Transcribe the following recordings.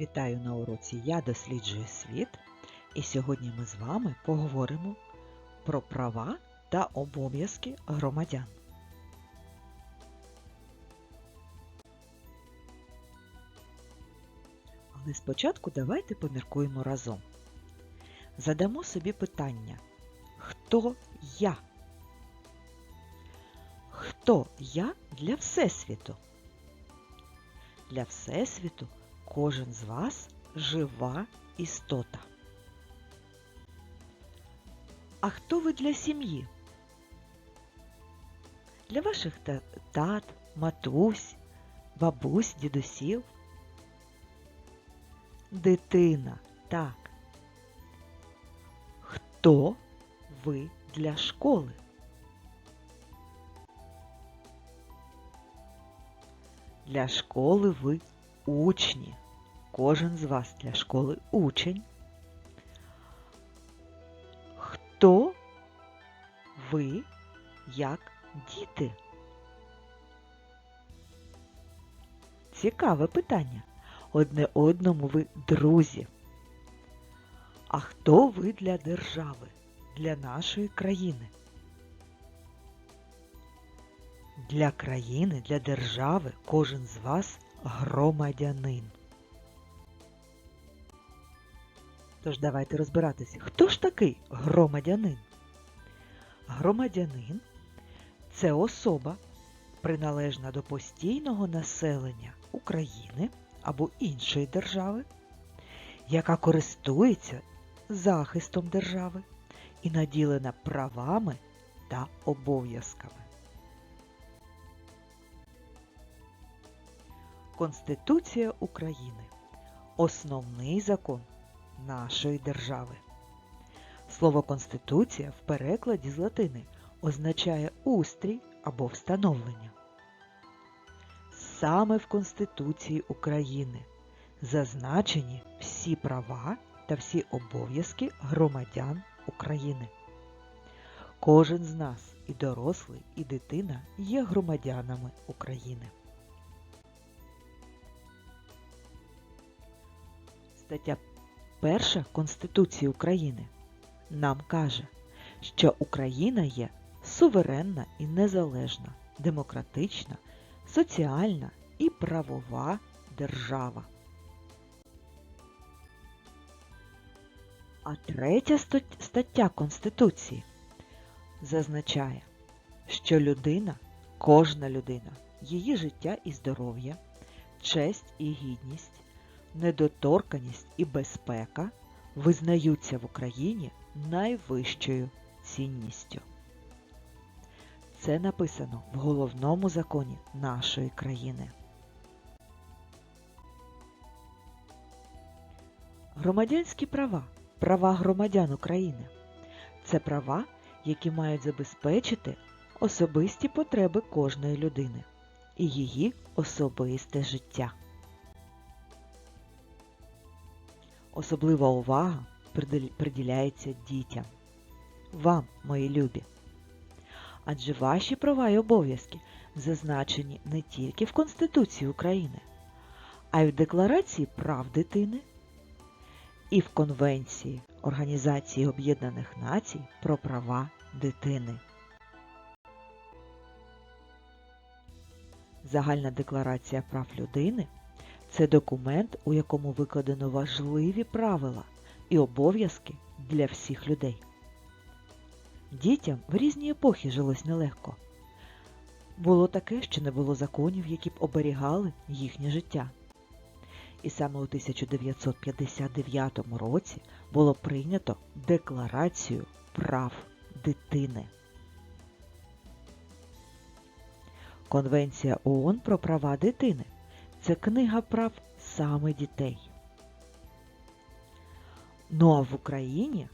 Вітаю на уроці Я досліджую світ, і сьогодні ми з вами поговоримо про права та обов'язки громадян. Але спочатку давайте поміркуємо разом. Задамо собі питання: Хто я? Хто я для Всесвіту? Для Всесвіту кожен з вас жива істота. А хто ви для сім'ї? Для ваших тат, матусь, бабусь, дідусів? Дитина, так. Хто ви для школи? Для школи ви учні. Кожен з вас для школи учень. Хто ви як діти? Цікаве питання. Одне одному ви друзі. А хто ви для держави, для нашої країни? Для країни, для держави кожен з вас громадянин. Тож давайте розбиратися, хто ж такий громадянин? Громадянин це особа, приналежна до постійного населення України або іншої держави, яка користується захистом держави і наділена правами та обов'язками. Конституція України основний закон нашої держави. Слово Конституція в перекладі з латини означає устрій або встановлення. Саме в Конституції України зазначені всі права та всі обов'язки громадян України. Кожен з нас, і дорослий, і дитина, є громадянами України. Стаття 1 Конституції України нам каже, що Україна є суверенна і незалежна, демократична, соціальна і правова держава. А третя стаття Конституції зазначає, що людина, кожна людина, її життя і здоров'я, честь і гідність, недоторканість і безпека визнаються в Україні найвищою цінністю. Це написано в головному законі нашої країни. Громадянські права, права громадян України це права, які мають забезпечити особисті потреби кожної людини і її особисте життя. Особлива увага приділяється дітям. Вам, мої любі. Адже ваші права і обов'язки зазначені не тільки в Конституції України, а й в Декларації прав дитини і в Конвенції Організації Об'єднаних Націй про права дитини. Загальна декларація прав людини це документ, у якому викладено важливі правила і обов'язки для всіх людей. Дітям в різні епохи жилось нелегко. Було таке, що не було законів, які б оберігали їхнє життя. І саме у 1959 році було прийнято Декларацію прав дитини. Конвенція ООН про права дитини це книга прав саме дітей. Ну а в Україні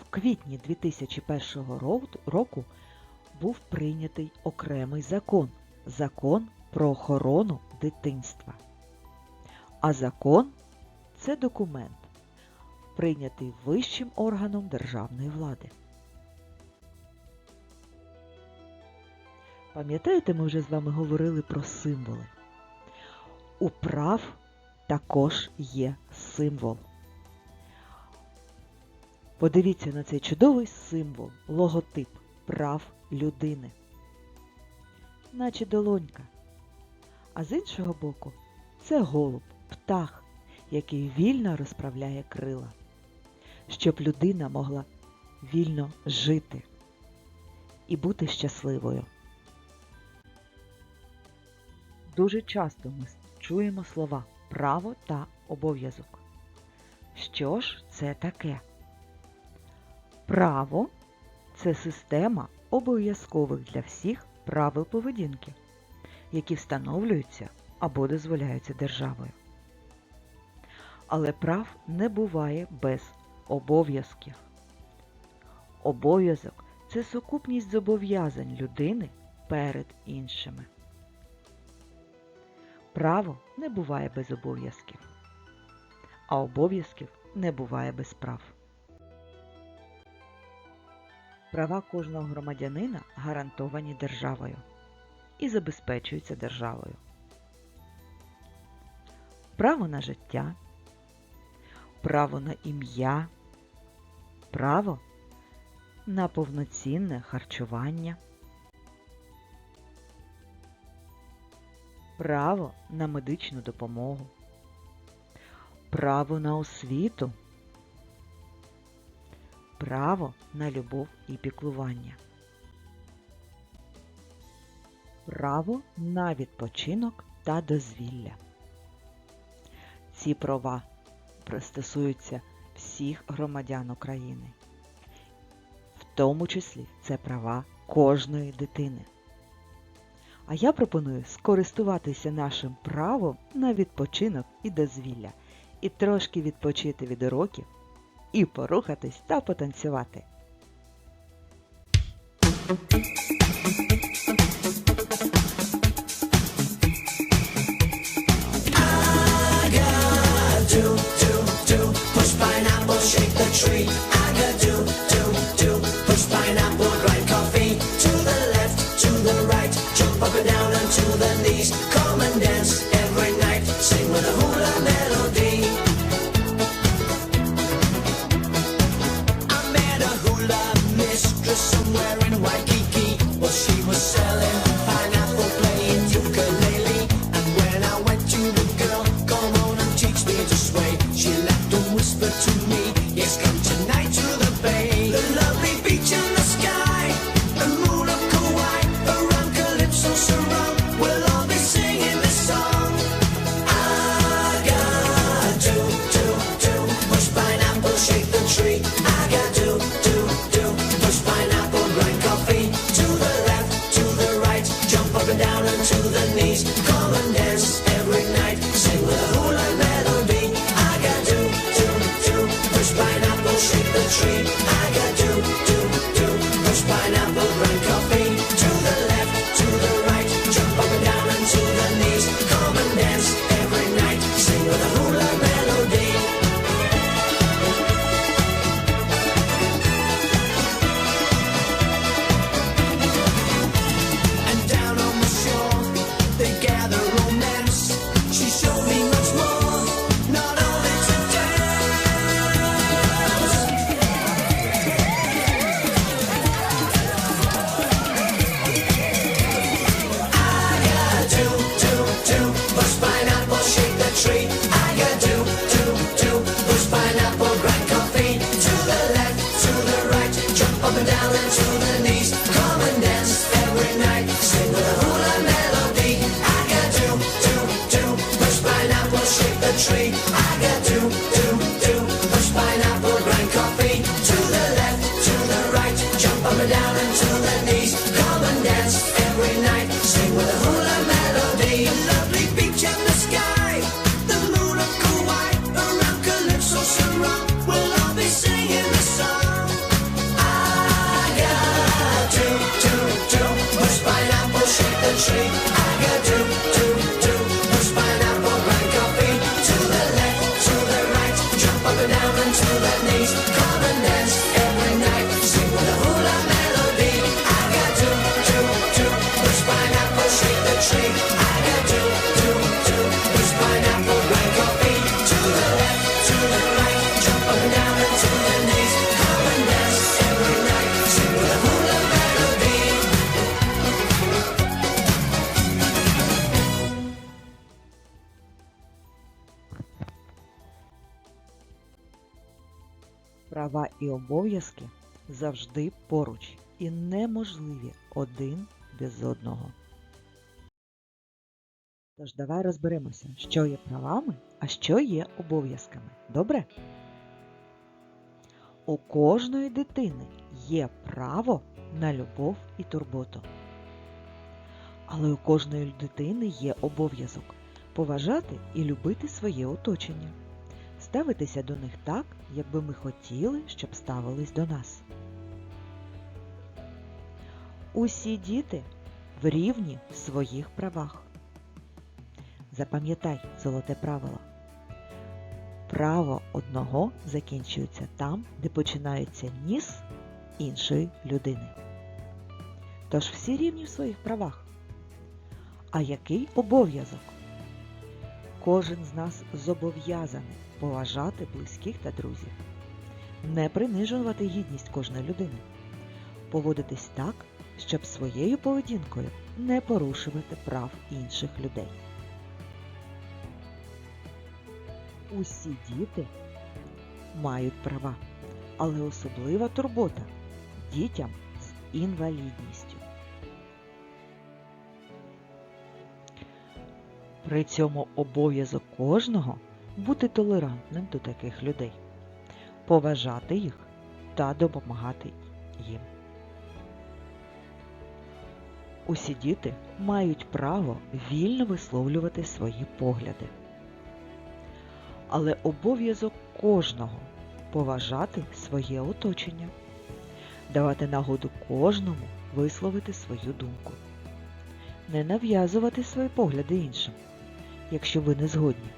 в квітні 2001 року був прийнятий окремий закон Закон про охорону дитинства. А закон це документ, прийнятий вищим органом державної влади. Пам'ятаєте, ми вже з вами говорили про символи управ також є символ. Подивіться на цей чудовий символ, логотип прав людини, наче долонька. А з іншого боку, це голуб, птах, який вільно розправляє крила, щоб людина могла вільно жити і бути щасливою. Дуже часто ми чуємо слова право та обов'язок. Що ж це таке? Право це система обов'язкових для всіх правил поведінки, які встановлюються або дозволяються державою. Але прав не буває без обов'язків. Обов'язок це сукупність зобов'язань людини перед іншими. Право не буває без обов'язків, а обов'язків не буває без прав. Права кожного громадянина гарантовані державою і забезпечуються державою. Право на життя, право на ім'я, право на повноцінне харчування. право на медичну допомогу, право на освіту, право на любов і піклування, право на відпочинок та дозвілля. Ці права пристосуються всіх громадян України, в тому числі це права кожної дитини. А я пропоную скористуватися нашим правом на відпочинок і дозвілля, і трошки відпочити від уроків, і порухатись та потанцювати. Tree. 70s shake обов'язки завжди поруч і неможливі один без одного. Тож давай розберемося, що є правами, а що є обов'язками. Добре? У кожної дитини є право на любов і турботу. Але у кожної дитини є обов'язок поважати і любити своє оточення, ставитися до них так, як би ми хотіли, щоб ставились до нас. Усі діти в рівні в своїх правах. Запам'ятай золоте правило. Право одного закінчується там, де починається ніс іншої людини. Тож всі рівні в своїх правах. А який обов'язок? Кожен з нас зобов'язаний поважати близьких та друзів, не принижувати гідність кожної людини, поводитись так, щоб своєю поведінкою не порушувати прав інших людей. Усі діти мають права, але особлива турбота дітям з інвалідністю. При цьому обов'язок кожного бути толерантним до таких людей, поважати їх та допомагати їм. Усі діти мають право вільно висловлювати свої погляди. Але обов'язок кожного поважати своє оточення, давати нагоду кожному висловити свою думку, не нав'язувати свої погляди іншим, якщо ви не згодні.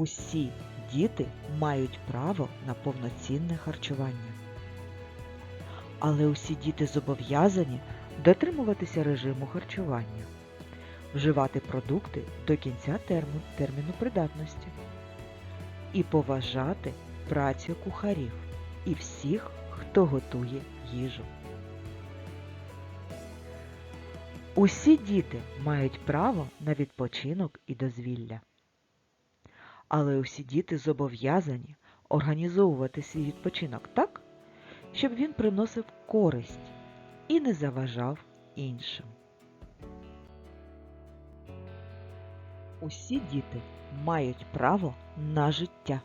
Усі діти мають право на повноцінне харчування. Але усі діти зобов'язані дотримуватися режиму харчування, вживати продукти до кінця терміну, терміну придатності і поважати працю кухарів і всіх, хто готує їжу. Усі діти мають право на відпочинок і дозвілля. Але усі діти зобов'язані організовувати свій відпочинок так, щоб він приносив користь і не заважав іншим. Усі діти мають право на життя.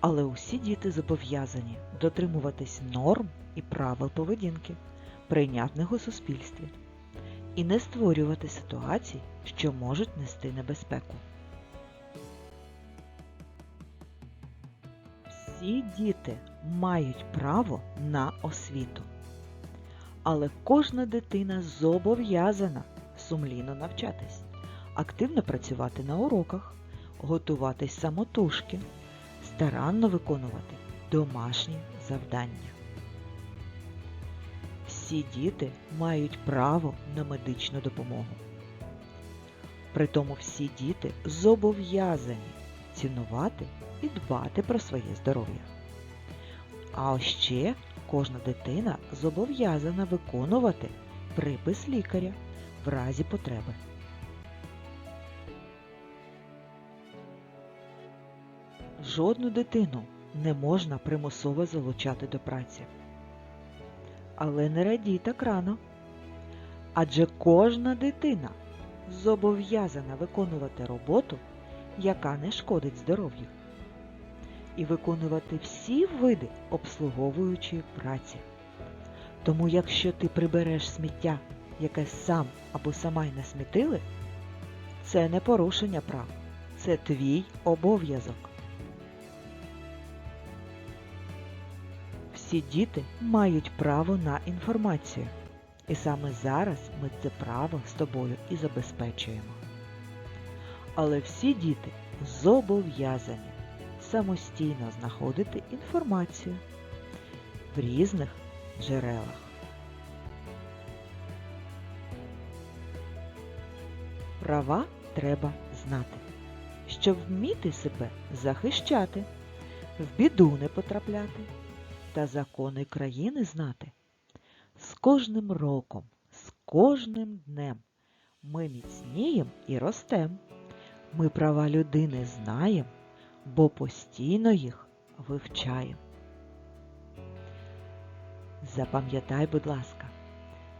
Але усі діти зобов'язані дотримуватись норм і правил поведінки, прийнятних у суспільстві, і не створювати ситуацій, що можуть нести небезпеку. Всі діти мають право на освіту. Але кожна дитина зобов'язана сумлінно навчатись, активно працювати на уроках, готуватись самотужки, старанно виконувати домашні завдання. Всі діти мають право на медичну допомогу. Притому всі діти зобов'язані цінувати і дбати про своє здоров'я. А ще кожна дитина зобов'язана виконувати припис лікаря в разі потреби. Жодну дитину не можна примусово залучати до праці. Але не радій так рано. Адже кожна дитина зобов'язана виконувати роботу, яка не шкодить здоров'ю, і виконувати всі види обслуговуючої праці. Тому якщо ти прибереш сміття, яке сам або сама й не смітили, це не порушення прав, це твій обов'язок. Всі діти мають право на інформацію. І саме зараз ми це право з тобою і забезпечуємо. Але всі діти зобов'язані самостійно знаходити інформацію в різних джерелах. Права треба знати, щоб вміти себе захищати, в біду не потрапляти та закони країни знати. З кожним роком, з кожним днем ми міцнієм і ростем, Ми права людини знаємо, бо постійно їх вивчаємо. Запам'ятай, будь ласка,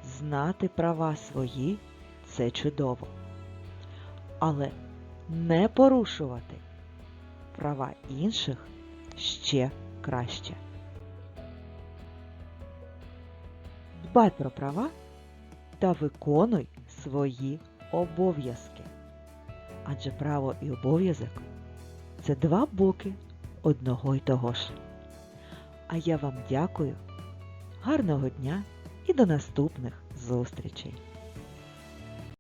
знати права свої це чудово. Але не порушувати права інших ще краще. Дбай про права та виконуй свої обов'язки. Адже право і обов'язок це два боки одного й того ж. А я вам дякую, гарного дня і до наступних зустрічей!